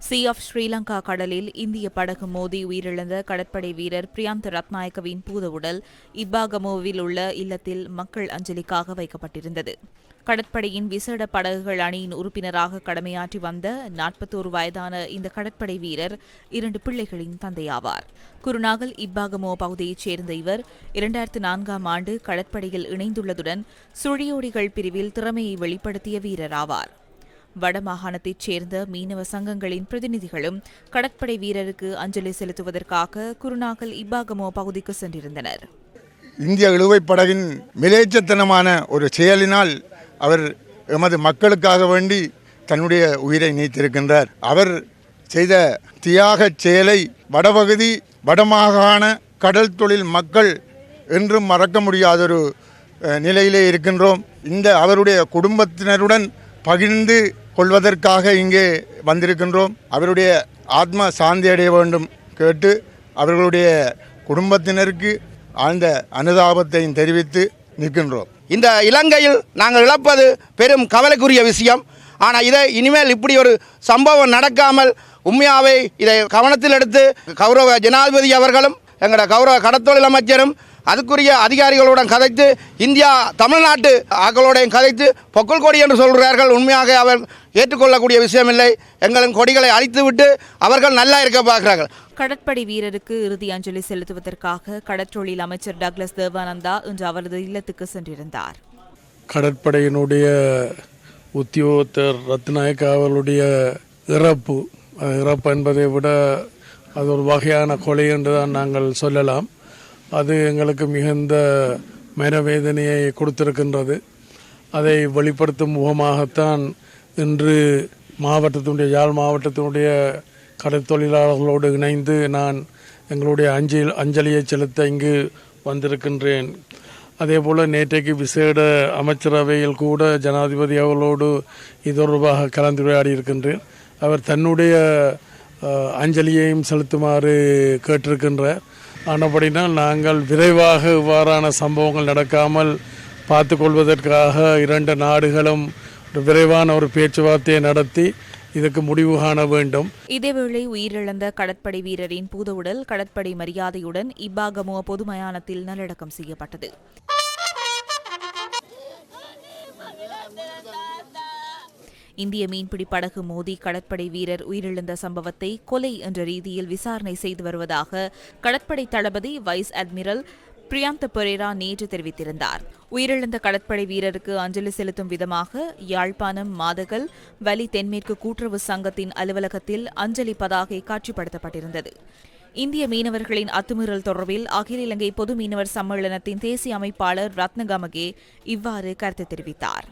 C of Sri Lanka கடலில் இந்திய படகு மோதி உயிரிழந்த கடற்படை வீரர் பிரியாந்த் ரத்நாயக்கவின் உடல் இப்பாகமோவில் உள்ள இல்லத்தில் மக்கள் அஞ்சலிக்காக வைக்கப்பட்டிருந்தது. கடற்படையின் விசேட படகுகள் அணியின் உறுப்பினராக கடமையாற்றி வந்த நாற்பத்தோரு வயதான இந்த கடற்படை வீரர் இரண்டு பிள்ளைகளின் தந்தையாவார். குருநாகல் இப்பாகமோ பகுதியைச் சேர்ந்த இவர் இரண்டாயிரத்து நான்காம் ஆண்டு கடற்படையில் இணைந்துள்ளதுடன் சுழியோடிகள் பிரிவில் திறமையை வெளிப்படுத்திய வீரராவார். வடமாகாணத்தைச் சேர்ந்த மீனவ சங்கங்களின் பிரதிநிதிகளும் கடற்படை வீரருக்கு அஞ்சலி செலுத்துவதற்காக குருநாகல் இப்பாகமோ பகுதிக்கு சென்றிருந்தனர். இந்திய இழுவைப் படகின் மிலேச்சத்தனமான ஒரு செயலினால் அவர் எமது மக்களுக்காக வேண்டி தன்னுடைய உயிரை நீத்திருக்கின்றார். அவர் செய்த தியாகச் செயலை வடபகுதி வடமாகாண கடல் தொழில் மக்கள் என்றும் மறக்க முடியாத ஒரு நிலையிலே இருக்கின்றோம். இந்த அவருடைய குடும்பத்தினருடன் பகிர்ந்து கொள்வதற்காக இங்கே வந்திருக்கின்றோம். அவருடைய ஆத்ம சாந்தி அடைய வேண்டும் கேட்டு அவர்களுடைய குடும்பத்தினருக்கு ஆழ்ந்த அனுதாபத்தையும் தெரிவித்து நிற்கின்றோம். இந்த இலங்கையில் நாங்கள் இழப்பது பெரும் கவலைக்குரிய விஷயம். ஆனால் இதை இனிமேல் இப்படி ஒரு சம்பவம் நடக்காமல் உண்மையாவே இதை கவனத்தில் எடுத்து கௌரவ ஜனாதிபதி அவர்களும் எங்களோட கௌரவ கடத்தொழில் அமைச்சரும் அதுக்குரிய அதிகாரிகளுடன் கதைத்து இந்தியா தமிழ்நாட்டு ஆக்களோடையும் கதைத்து பொக்கல் கொடி என்று சொல்கிறார்கள். உண்மையாக அவர் ஏற்றுக்கொள்ளக்கூடிய விஷயமில்லை. எங்களின் கொடிகளை அழித்துவிட்டு அவர்கள் நல்லா இருக்க பார்க்கிறார்கள். கடற்படை வீரருக்கு இறுதி அஞ்சலி செலுத்துவதற்காக கடற்றொழில் அமைச்சர் டக்ளஸ் தேவானந்தா இன்று அவரது இல்லத்துக்கு சென்றிருந்தார். கடற்படையினுடைய உத்தியோகத்தர் ரத்நாயக் அவர்களுடைய இறப்பு இறப்பு என்பதை விட அது ஒரு வகையான கொலை என்று தான் நாங்கள் சொல்லலாம். அது எங்களுக்கு மிகுந்த மனவேதனையை கொடுத்திருக்கின்றது. அதை வெளிப்படுத்தும் முகமாகத்தான் இன்று மாவட்டத்தினுடைய யாழ் மாவட்டத்தினுடைய கடற்தொழிலாளர்களோடு இணைந்து நான் எங்களுடைய அஞ்சல் அஞ்சலியை செலுத்த இங்கு வந்திருக்கின்றேன். அதே போல் நேற்றைக்கு விசேட அமைச்சரவையில் கூட ஜனாதிபதி அவர்களோடு இது தொடர்பாக கலந்துரையாடி இருக்கின்றேன். அவர் தன்னுடைய அஞ்சலியையும் செலுத்துமாறு கேட்டிருக்கின்றார். ஆனபடினால் நாங்கள் விரைவாக இவ்வாறான சம்பவங்கள் நடக்காமல் பார்த்து கொள்வதற்காக இரண்டு நாடுகளும் ஒரு விரைவான ஒரு பேச்சுவார்த்தையை நடத்தி இதுக்கு முடிவு காண வேண்டும். இதேவேளை உயிரிழந்த கடற்படை வீரரின் பூதவுடல் கடற்படை மரியாதையுடன் இப்பாகமோ பொது மயானத்தில் நல்லடக்கம் செய்யப்பட்டது. இந்திய மீன்பிடி படகு மோதி கடற்படை வீரர் உயிரிழந்த சம்பவத்தை கொலை என்ற ரீதியில் விசாரணை செய்து வருவதாக கடற்படை தளபதி வைஸ் அட்மிரல் பிரியாந்த பொரேரா நேற்று தெரிவித்திருந்தார். உயிரிழந்த கடற்படை வீரருக்கு அஞ்சலி செலுத்தும் விதமாக யாழ்ப்பாணம் மாதகல் வலி தென்மேற்கு கூட்டுறவு சங்கத்தின் அலுவலகத்தில் அஞ்சலி பதாகை காட்சிப்படுத்தப்பட்டிருந்தது. இந்திய மீனவர்களின் அத்துமீறல் தொடர்பில் அகில இலங்கை பொது மீனவர் சம்மேளனத்தின் தேசிய அமைப்பாளர் ரத்னகமகே இவ்வாறு கருத்து தெரிவித்தார்.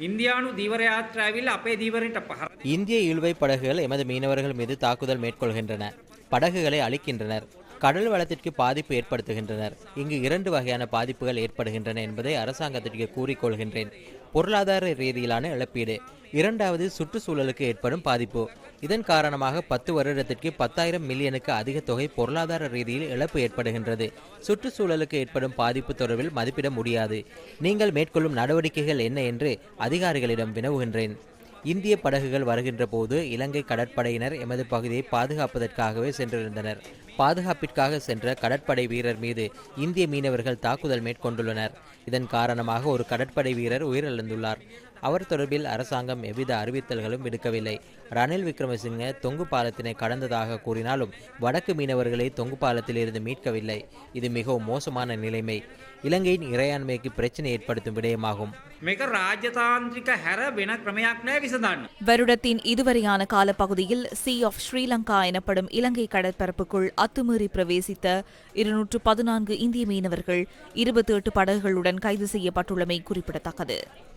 இந்தியானு தீவிர யாத்ராவில் அப்பே தீவிரின் இந்திய இழுவை படகுகள் எமது மீனவர்கள் மீது தாக்குதல் மேற்கொள்கின்றன. படகுகளை அழிக்கின்றனர். கடல் வளத்திற்கு பாதிப்பு ஏற்படுத்துகின்றனர். இங்கு இரண்டு வகையான பாதிப்புகள் ஏற்படுகின்றன என்பதை அரசாங்கத்திற்கு கூறிக்கொள்கின்றேன் பொருளாதார ரீதியிலான இழப்பீடு. இரண்டாவது சுற்றுச்சூழலுக்கு ஏற்படும் பாதிப்பு. இதன் காரணமாக பத்து வருடத்திற்கு பத்தாயிரம் மில்லியனுக்கு அதிக தொகை பொருளாதார ரீதியில் இழப்பு ஏற்படுகின்றது. சுற்றுச்சூழலுக்கு ஏற்படும் பாதிப்பு தொடர்பில் மதிப்பிட முடியாது. நீங்கள் மேற்கொள்ளும் நடவடிக்கைகள் என்ன என்று அதிகாரிகளிடம் வினவுகின்றேன். இந்திய படகுகள் வருகின்ற போது இலங்கை கடற்படையினர் எமது பகுதியை பாதுகாப்பதற்காகவே சென்றிருந்தனர். பாதுகாப்பிற்காக சென்ற கடற்படை வீரர் மீது இந்திய மீனவர்கள் தாக்குதல் மேற்கொண்டுள்ளனர். இதன் காரணமாக ஒரு கடற்படை வீரர் உயிரிழந்துள்ளார். அவர் தொடர்பில் அரசாங்கம் எவ்வித அறிவித்தல்களும் விடுக்கவில்லை. ரணில் விக்ரமசிங்க தொங்கு பாலத்தினை கடந்ததாக கூறினாலும் வடக்கு மீனவர்களை தொங்கு பாலத்திலிருந்து மீட்கவில்லை. இது மிகவும் மோசமான நிலைமை. இலங்கையின் இறையாண்மைக்கு பிரச்சனை ஏற்படுத்தும் விடயமாகும். வருடத்தின் இதுவரையான காலப்பகுதியில் சி ஆஃப் ஸ்ரீலங்கா எனப்படும் இலங்கை கடற்பரப்புக்குள் அத்துமீறி பிரவேசித்த இருநூற்று பதினான்கு இந்திய மீனவர்கள் இருபத்தி எட்டு படகுகளுடன் கைது செய்யப்பட்டுள்ளமை குறிப்பிடத்தக்கது.